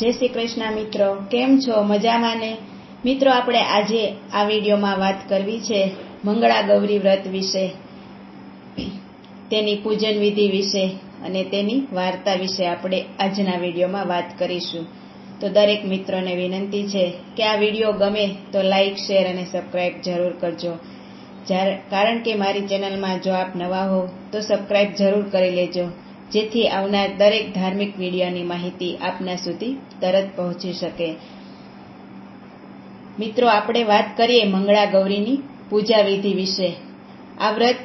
જય શ્રી કૃષ્ણ મિત્રો. કેમ છો? મજામાં ને? મિત્રો, આપણે આજે આ વિડીયોમાં વાત કરવી છે મંગળા ગૌરી વ્રત વિશે, તેની પૂજન વિધિ વિશે અને તેની વાર્તા વિશે આપણે આજના વિડીયોમાં વાત કરીશું. તો દરેક મિત્રોને વિનંતી છે કે આ વીડિયો ગમે તો લાઈક, શેર અને સબસ્ક્રાઈબ જરૂર કરજો. કારણ કે મારી ચેનલમાં જો આપ નવા હો, તો સબસ્ક્રાઇબ જરૂર કરી લેજો. જેથી આવનાર દરેક ધાર્મિક વિડીયોની માહિતી આપના સુધી તરત પહોંચી શકે. મિત્રો, આપણે વાત કરીએ મંગળા ગૌરીની પૂજા વિધિ વિશે. આ વ્રત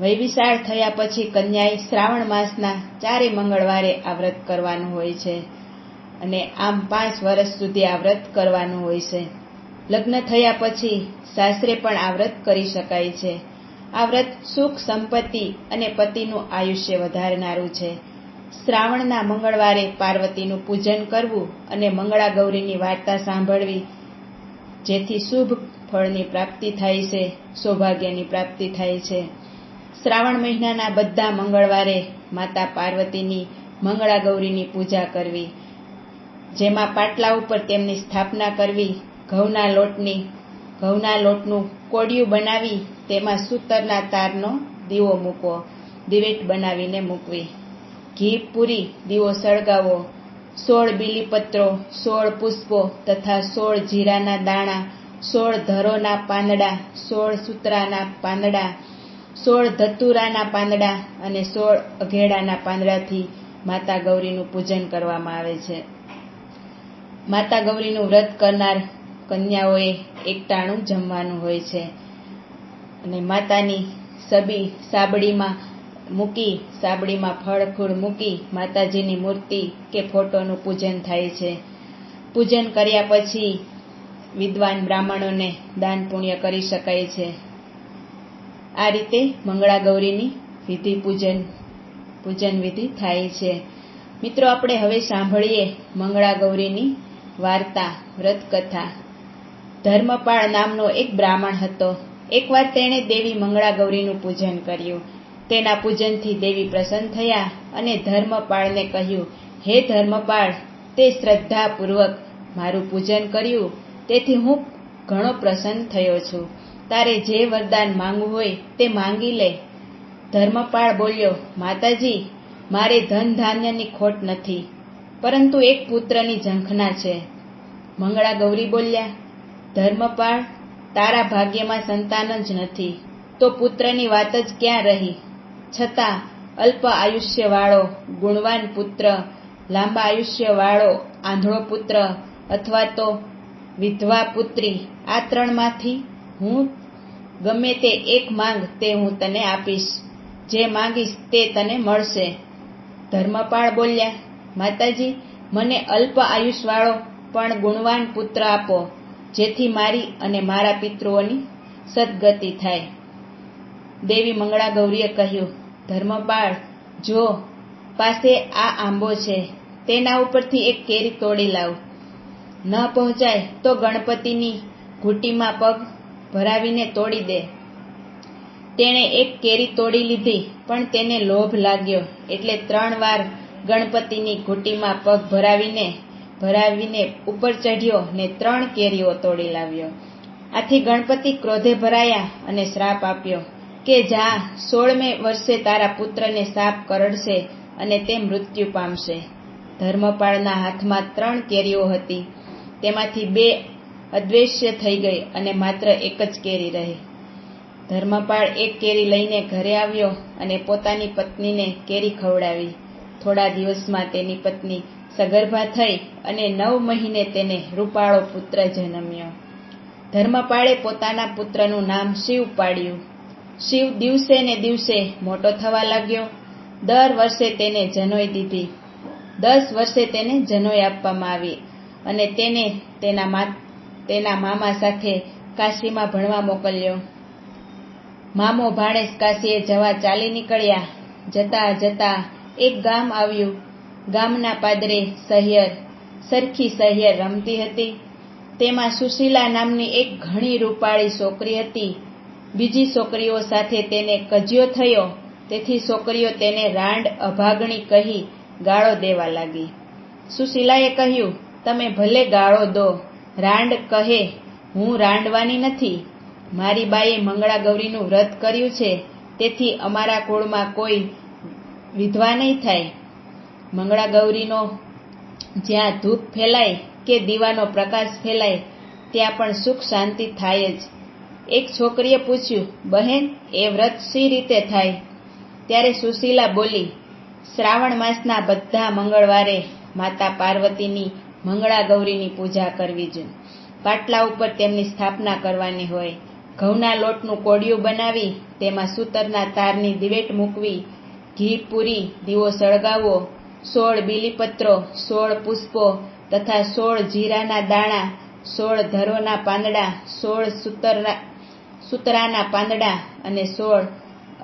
વૈવિશાળ થયા પછી કન્યાએ શ્રાવણ માસના ચારે મંગળવારે આ વ્રત કરવાનું હોય છે અને આમ પાંચ વર્ષ સુધી આ વ્રત કરવાનું હોય છે. લગ્ન થયા પછી સાસરે પણ આ વ્રત કરી શકાય છે. આ વ્રત સુખ, સંપત્તિ અને પતિનું આયુષ્ય વધારનારું છે. શ્રાવણના મંગળવારે પાર્વતીનું પૂજન કરવું અને મંગળા ગૌરીની વાર્તા સાંભળવી, જેથી શુભ ફળની પ્રાપ્તિ થાય છે, સૌભાગ્યની પ્રાપ્તિ થાય છે. શ્રાવણ મહિનાના બધા મંગળવારે માતા પાર્વતીની મંગળા ગૌરીની પૂજા કરવી, જેમાં પાટલા ઉપર તેમની સ્થાપના કરવી, ઘઉંના લોટની ઘઉંના લોટનું કોડિયું બનાવી તેમાં સૂતરના તારનો દીવો મૂકવો. દિવેટ બનાવીને મૂકવી. ઘી પૂરી, દીવો સળગાવો. સોળ બીલીપત્રો, સોળ પુષ્પો તથા સોળ જીરાના દાણા, સોળ ધરોના પાંદડા, સોળ સૂતરાના પાંદડા, સોળ ધતુરાના પાંદડા અને સોળ અઘેડાના પાંદડાથી માતા ગૌરીનું પૂજન કરવામાં આવે છે. માતા ગૌરીનું વ્રત કરનાર કન્યાઓએ એકટાણું જમવાનું હોય છે. અને માતાની સબી સાબડીમાં મૂકી, સાબડીમાં ફળ ફૂળ મૂકી, માતાજીની મૂર્તિ કે ફોટોનું પૂજન થાય છે. પૂજન કર્યા પછી વિદ્વાન બ્રાહ્મણોને દાન પુણ્ય કરી શકાય છે. આ રીતે મંગળા ગૌરીની વિધિ પૂજન પૂજન વિધિ થાય છે. મિત્રો, આપણે હવે સાંભળીએ મંગળા ગૌરીની વાર્તા, વ્રતકથા. ધર્મપાળ નામનો એક બ્રાહ્મણ હતો. એકવાર તેણે દેવી મંગળા ગૌરીનું પૂજન કર્યું. તેના પૂજનથી દેવી પ્રસન્ન થયા અને ધર્મપાળને કહ્યું, હે ધર્મપાળ, તે શ્રદ્ધાપૂર્વક મારું પૂજન કર્યું. તેથી હું ઘણો પ્રસન્ન થયો છું. તારે જે વરદાન માંગવું હોય તે માંગી લે. ધર્મપાળ બોલ્યો, માતાજી, મારે ધન ધાન્યની ખોટ નથી, પરંતુ એક પુત્રની ઝંખના છે. મંગળા ગૌરી બોલ્યા ધર્મપાળ તારા ભાગ્યમાં સંતાન જ નથી. તો પુત્રની વાત જ ક્યાં રહી? છતાં અલ્પ આયુષ્યવાળો, ગુણવાન પુત્ર, લાંબા આયુષ્યવાળો, આંધળો પુત્ર અથવા તો વિધવા પુત્રી આ ત્રણમાંથી હું? ગમે તે એક માંગ તે હું તને આપીશ. જે માંગીશ તે તને મળશે. ધર્મપાળ બોલ્યા, માતાજી, મને અલ્પ આયુષવાળો પણ ગુણવાન પુત્ર આપો. જેથી મારી અને મારા પિતૃઓની સદગતિ થાય. દેવી મંગળા ગૌરીએ કહ્યું ધર્મપાળ જો પાસે આ આંબો છે, તેના ઉપરથી એક કેરી તોડી લાવ. ન પહોંચાય તો ગણપતિની ઘૂંટીમાં પગ ભરાવીને તોડી દે. તેણે એક કેરી તોડી લીધી, પણ તેને લોભ લાગ્યો. એટલે ત્રણ વાર ગણપતિની ઘૂંટીમાં પગ ભરાવીને ભરાવીને ઉપર ચઢ્યો ને ત્રણ કેરીઓ તોડી લાવ્યો. આથી ગણપતિ ક્રોધે ભરાયા અને શ્રાપ આપ્યો કે જા, સોળમે વર્ષે તારા પુત્રને સાપ કરડશે અને તે મૃત્યુ પામશે. ધર્મપાળના હાથમાં ત્રણ કેરીઓ હતી. તેમાંથી બે અદ્વેશ્ય થઈ ગઈ અને માત્ર એક જ કેરી રહી. ધર્મપાળ એક કેરી લઈને ઘરે આવ્યો અને પોતાની પત્નીને કેરી ખવડાવી. થોડા દિવસમાં તેની પત્ની સગર્ભા થઈ અને નવ મહિને તેને રૂપાળો પુત્ર જન્મ્યો. ધર્મપાળે પોતાના પુત્રનું નામ શિવ પાડ્યું. શિવ દિવસે ને દિવસે મોટો થવા લાગ્યો. દર વર્ષે તેને જનોઈ દીધી. દસ વર્ષે તેને જનોઈ આપવામાં આવી અને તેને તેના તેના મામા સાથે કાશીમાં ભણવા મોકલ્યો. મામો ભાણેજ કાશીએ જવા ચાલી નીકળ્યા. જતા જતા એક ગામ આવ્યું. ગામના પાદરે સહિયર, સરખી સહિયર રમતી હતી. તેમાં સુશીલા નામની એક ઘણી રૂપાળી છોકરી હતી. બીજી છોકરીઓ સાથે તેને કજિયો થયો. તેથી છોકરીઓ તેને રાંડ અભાગણી કહી ગાળો દેવા લાગી. સુશીલાએ કહ્યું, તમે ભલે ગાળો દો, રાંડ કહે, હું રાંડવાની નથી. મારી બાએ મંગળા ગૌરીનું વ્રત કર્યું છે. તેથી અમારા કુળમાં કોઈ વિધવા નહીં થાય. મંગળા ગૌરીનો જ્યાં ધૂપ ફેલાય કે દીવાનો પ્રકાશ ફેલાય, ત્યાં પણ સુખ શાંતિ થાય જ. એક છોકરીએ પૂછ્યું, બહેન, એ વ્રત સી રીતે થાય? ત્યારે સુશીલા બોલી, શ્રાવણ માસના બધા મંગળવારે માતા પાર્વતીની મંગળા ગૌરીની પૂજા કરવી જોઈએ પાટલા ઉપર તેમની સ્થાપના કરવાની હોય. ઘઉંના લોટનું કોડિયું બનાવી, તેમાં સૂતરના તારની દિવેટ મૂકવી ઘી પૂરી, દીવો સળગાવવો સોળ બીલીપત્રો, સોળ પુષ્પો તથા સોળ જીરાના દાણા, સોળ ધરોના પાંદડા, સોળ સૂતરના પાંદડા અને સોળ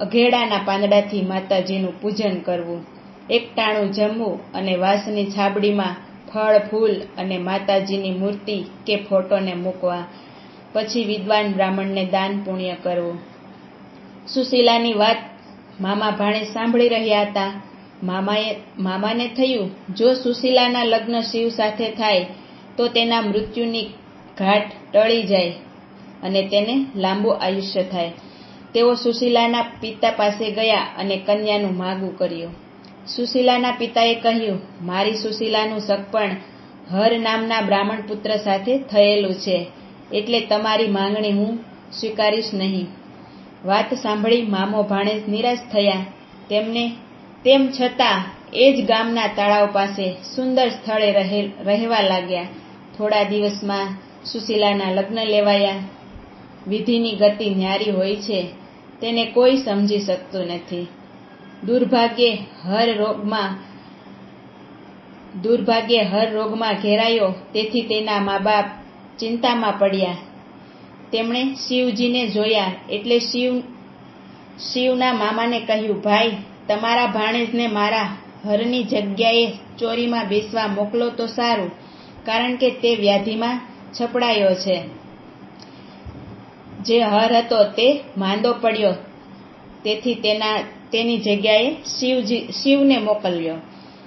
અઘેડાના પાંદડાથી માતાજીનું પૂજન કરવું. એકટાણું જમવું અને વાંસની છાબડીમાં ફળ, ફૂલ અને માતાજીની મૂર્તિ કે ફોટોને મૂકવા. પછી વિદ્વાન બ્રાહ્મણને દાન પુણ્ય કરવું. સુશીલાની વાત મામા ભાણે સાંભળી રહ્યા હતા. મામાએ, મામાને થયું, જો સુશીલાના લગ્ન શિવ સાથે થાય, તો તેના મૃત્યુની ઘાટ ટળી જાય અને તેને લાંબુ આયુષ્ય થાય. તેઓ સુશીલાના પિતા પાસે ગયા અને કન્યાનું માગું કર્યું. સુશીલાના પિતાએ કહ્યું, મારી સુશીલાનું સગપણ હર નામના બ્રાહ્મણ પુત્ર સાથે થયેલું છે, એટલે તમારી માંગણી હું સ્વીકારીશ નહીં. વાત સાંભળી મામો ભાણેજ નિરાશ થયા. તેમને, તેમ છતાં, એ જ ગામના તળાવ પાસે સુંદર સ્થળે રહેવા લાગ્યા. થોડા દિવસમાં સુશીલાના લગ્ન લેવાયા. વિધિની ગતિ ન્યારી હોય છે, તેને કોઈ સમજી શકતું નથી. દુર્ભાગ્યે હર રોગમાં, દુર્ભાગ્યે હર રોગમાં ઘેરાયો, તેથી તેના મા બાપ ચિંતામાં પડ્યા. તેમણે શિવજીને જોયા એટલે શિવ, શિવના મામાને કહ્યું, ભાઈ, તમારા ભાણેજને મારા હરની જગ્યાએ ચોરીમાં બેસવા મોકલો તો સારું, કારણ કે તે વ્યાધિમાં છપડાયો છે. જે હર હતો તે માંદો પડ્યો. તેથી તેના, તેની જગ્યાએ શિવજી, શિવને મોકલ્યો.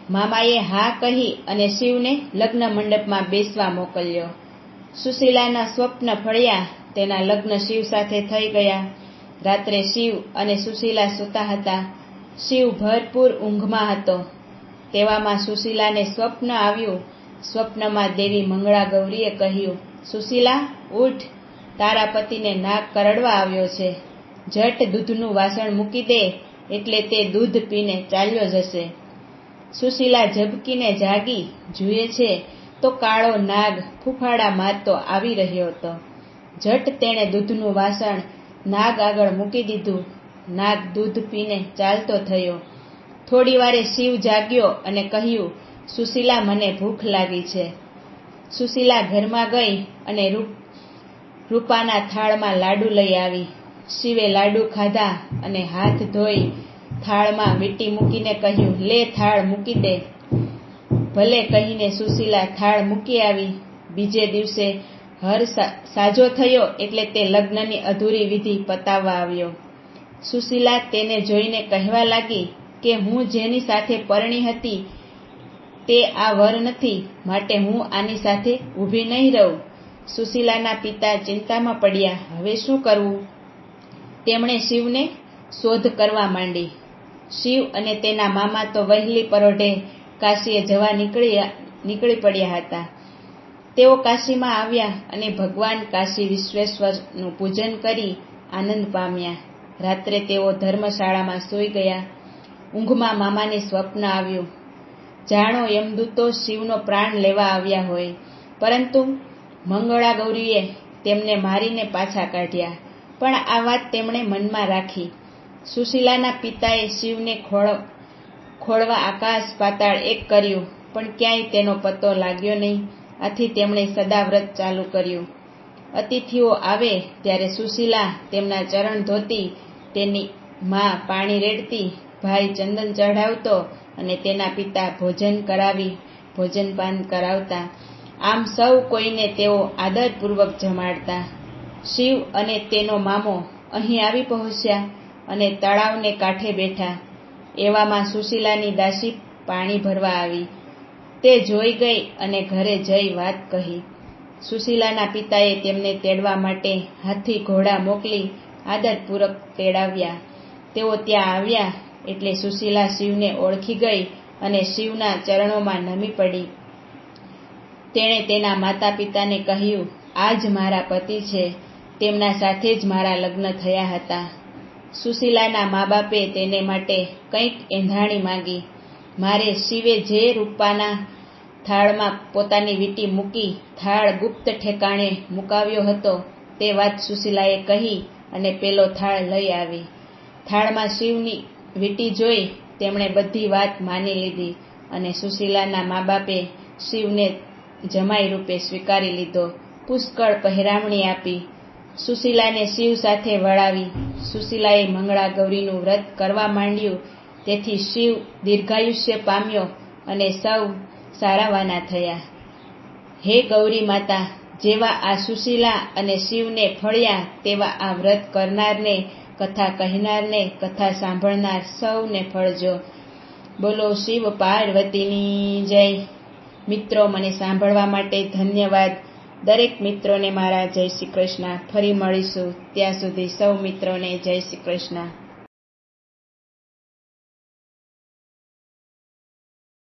મામાએ હા કહી અને શિવને લગ્ન મંડપમાં બેસવા મોકલ્યો. સુશીલાના સ્વપ્ન ફળ્યા તેના લગ્ન શિવ સાથે થઈ ગયા. રાત્રે શિવ અને સુશીલા સૂતા હતા. શિવ ભરપૂર ઊંઘમાં હતો. તેવામાં સુશીલાને સ્વપ્ન આવ્યું. સ્વપ્નમાં દેવી મંગળા ગૌરીએ કહ્યું, સુશીલા, ઉઠ. તારા પતિને નાક કરડવા આવ્યો છે. જટ દૂધનું વાસણ મૂકી દે, એટલે તે દૂધ પીને ચાલ્યો જશે. સુશીલા ઝબકીને જાગી. જુએ છે, તો કાળો નાગ ફૂફાડા મારતો આવી રહ્યો હતો. ઝટ તેણે દૂધનું વાસણ નાગ આગળ મૂકી દીધું. નાગ દૂધ પીને ચાલતો થયો. થોડી વારે શિવ જાગ્યો અને કહ્યું, સુશીલા, મને ભૂખ લાગી છે. સુશીલા ઘરમાં ગઈ અને રૂપાના થાળમાં લાડુ લઈ આવી. શિવે લાડુ ખાધા અને હાથ ધોઈ થાળમાં મીટી મૂકીને કહ્યું, લે થાળ મૂકી દે. ભલે કહીને સુશીલા થાળ મૂકી આવી, બીજે દિવસે હર સાજો થયો એટલે તે લગ્નની અધૂરી વિધિ પતાવવા આવ્યો. સુશીલા તેને જોઈને કહેવા લાગી કે હું જેની સાથે પરણી હતી તે આ વર નથી, માટે હું આની સાથે ઊભી નહીં રહું. સુશીલાના પિતા ચિંતામાં પડ્યા. હવે શું કરવું? તેમણે શિવને શોધ કરવા માંડી. શિવ અને તેના મામા તો વહેલી પરોઢે કાશીએ જવા નીકળી નીકળી પડ્યા હતા. તેઓ કાશીમાં આવ્યા અને ભગવાન કાશી વિશ્વેશ્વરનું પૂજન કરી આનંદ પામ્યા. રાત્રે તેઓ ધર્મશાળામાં સૂઈ ગયા. ઊંઘમાં મામાને સ્વપ્ન આવ્યું. જાણો યમદૂતો શિવનો પ્રાણ લેવા આવ્યા હોય. પરંતુ મંગળા ગૌરીએ તેમને મારીને પાછા કાઢ્યા. પણ આ વાત તેમણે મનમાં રાખી. સુશીલાના પિતાએ શિવને ખોળ, ખોળવા આકાશ પાતાળ એક કર્યું, પણ ક્યાંય તેનો પત્તો લાગ્યો નહીં. આથી તેમણે સદાવ્રત ચાલુ કર્યું. અતિથિઓ આવે ત્યારે સુશીલા તેમના ચરણ ધોતી, તેની માં પાણી રેડતી, ભાઈ ચંદન ચઢાવતો અને તેના પિતા ભોજન કરાવી ભોજનપાન કરાવતા. આમ સૌ કોઈને તેઓ આદરપૂર્વક જમાડતા. શિવ અને તેનો મામો અહીં આવી પહોંચ્યા અને તળાવને કાંઠે બેઠા. એવામાં સુશીલાની દાસી પાણી ભરવા આવી. તે જોઈ ગઈ અને ઘરે જઈ વાત કહી. સુશીલાના પિતાએ તેમને તેડવા માટે હાથી ઘોડા મોકલી આદરપૂર્વક તેડાવ્યા. તેઓ ત્યાં આવ્યા એટલે સુશીલા શિવને ઓળખી ગઈ અને શિવના ચરણોમાં નમી પડી. તેણે તેના માતા પિતાને કહ્યું આ જ મારા પતિ છે. તેમના સાથે જ મારા લગ્ન થયા હતા. સુશીલાના મા બાપે તેને માટે કંઈક એંધાણી માંગી. મારે શિવે જે રૂપાના થાળમાં પોતાની વીંટી મૂકી થાળ ગુપ્ત ઠેકાણે મુકાવ્યો હતો, તે વાત સુશીલાએ કહી અને પેલો થાળ લઈ આવી. થાળમાં શિવની વીંટી જોઈ તેમણે બધી વાત માની લીધી અને સુશીલાના મા બાપે શિવને જમાઈ રૂપે સ્વીકારી લીધો. પુષ્કળ પહેરામણી આપી. સુશીલાને શિવ સાથે વળાવી. સુશીલાએ મંગળા ગૌરીનું વ્રત કરવા માંડ્યું. તેથી શિવ દીર્ઘાયુષ્ય પામ્યો અને સૌ સારાવાના થયા. હે ગૌરી માતા, જેવા આ સુશીલા અને શિવને ફળ્યા તેવા આ વ્રત કરનારને, કથા કહેનારને, કથા સાંભળનાર સૌને ફળજો. બોલો શિવ પાર્વતીની જય. મિત્રો, મને સાંભળવા માટે ધન્યવાદ. દરેક મિત્રોને મારા જય શ્રી કૃષ્ણ. ફરી મળીશું. ત્યાં સુધી સૌ મિત્રોને જય શ્રી કૃષ્ણ.